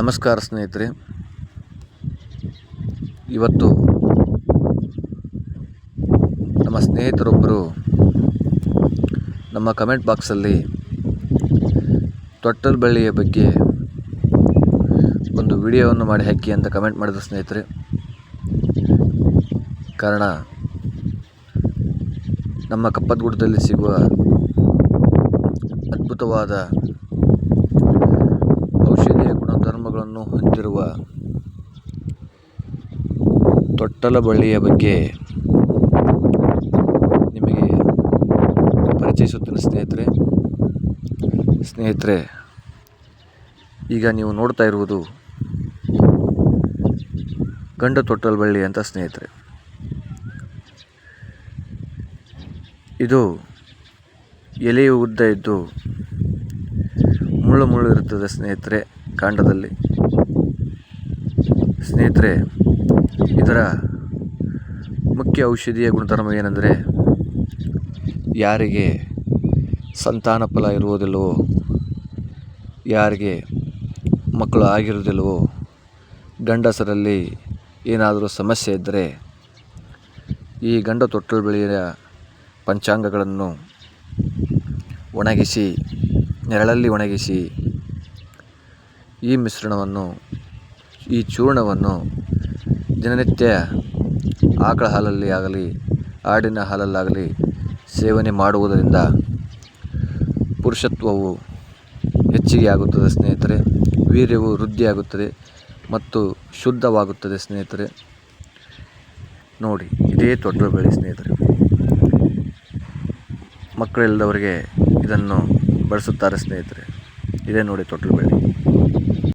ನಮಸ್ಕಾರ ಸ್ನೇಹಿತರೆ. ಇವತ್ತು ನಮ್ಮ ಸ್ನೇಹಿತರೊಬ್ಬರು ನಮ್ಮ ಕಮೆಂಟ್ ಬಾಕ್ಸಲ್ಲಿ ತೊಟ್ಟಲ್ ಬಳ್ಳಿಯ ಬಗ್ಗೆ ಒಂದು ವಿಡಿಯೋವನ್ನು ಮಾಡಿ ಹಾಕಿ ಅಂತ ಕಮೆಂಟ್ ಮಾಡಿದ ಸ್ನೇಹಿತರೆ. ಕಾರಣ, ನಮ್ಮ ಕಪ್ಪತ್ಗುಡ್ಡದಲ್ಲಿ ಸಿಗುವ ಅದ್ಭುತವಾದ ಔಷಧೀಯ ಗುಣಧರ್ಮಗಳನ್ನು ಹೊಂದಿರುವ ತೊಟ್ಟಲ ಬಳ್ಳಿಯ ಬಗ್ಗೆ ನಿಮಗೆ ಪರಿಚಯಿಸುತ್ತೇನೆ ಸ್ನೇಹಿತರೆ. ಸ್ನೇಹಿತರೆ, ಈಗ ನೀವು ನೋಡ್ತಾ ಇರುವುದು ಗಂಡ ತೊಟ್ಟಲ ಬಳ್ಳಿ ಅಂತ ಸ್ನೇಹಿತರೆ. ಇದು ಎಲೆಯು ಉದ್ದ ಇದ್ದು ಮುಳ್ಳು ಮುಳ್ಳು ಇರುತ್ತದೆ ಸ್ನೇಹಿತರೆ ಕಾಂಡದಲ್ಲಿ. ಸ್ನೇಹಿತರೆ, ಇದರ ಮುಖ್ಯ ಔಷಧೀಯ ಗುಣಧರ್ಮ ಏನೆಂದರೆ, ಯಾರಿಗೆ ಸಂತಾನ ಫಲ ಇರುವುದಿಲ್ಲವೋ, ಯಾರಿಗೆ ಮಕ್ಕಳು ಆಗಿರುವುದಿಲ್ಲವೋ, ಗಂಡಸರಲ್ಲಿ ಏನಾದರೂ ಸಮಸ್ಯೆ ಇದ್ದರೆ, ಈ ಗಂಡ ತೊಟ್ಟಲು ಬೆಳೆಯ ಪಂಚಾಂಗಗಳನ್ನು ಒಣಗಿಸಿ, ನೆರಳಲ್ಲಿ ಒಣಗಿಸಿ, ಈ ಮಿಶ್ರಣವನ್ನು ಈ ಚೂರ್ಣವನ್ನು ದಿನನಿತ್ಯ ಆಕಳ ಹಾಲಲ್ಲಿ ಆಗಲಿ, ಆಡಿನ ಹಾಲಲ್ಲಾಗಲಿ ಸೇವನೆ ಮಾಡುವುದರಿಂದ ಪುರುಷತ್ವವು ಹೆಚ್ಚಿಗೆ ಆಗುತ್ತದೆ ಸ್ನೇಹಿತರೆ, ವೀರ್ಯವು ವೃದ್ಧಿಯಾಗುತ್ತದೆ ಮತ್ತು ಶುದ್ಧವಾಗುತ್ತದೆ ಸ್ನೇಹಿತರೆ. ನೋಡಿ, ಇದೇ ತೊಟ್ಟಲು ಬೆಳೆ ಸ್ನೇಹಿತರೆ. ಮಕ್ಕಳಿಲ್ಲದವರಿಗೆ ಇದನ್ನು ಬಳಸುತ್ತಾರೆ ಸ್ನೇಹಿತರೆ. ಇದೇ ನೋಡಿ ತೊಟ್ಟಲು ಬೆಳೆ.